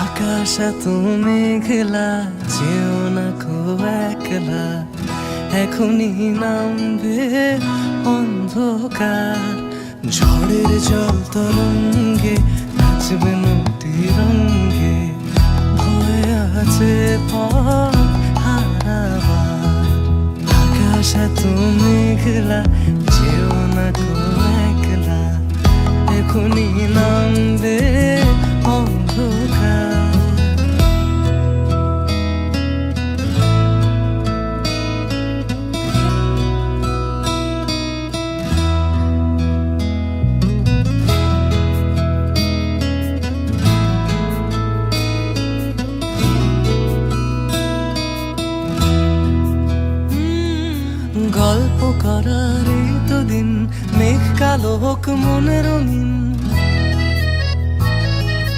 আকাশ এত মেঘলা, যেও না কো একলা। এখনই নামবে অন্ধকার। ঝড়ের জল তরঙ্গে নাচবে নদী রঙ্গে। ভয়ে আছে পথ হারাবার। আকাশ যেও না কো একলা। এখনই নামবে গল্প করার এতদিন দিন মেঘ কালো হোক মনে রঙিন।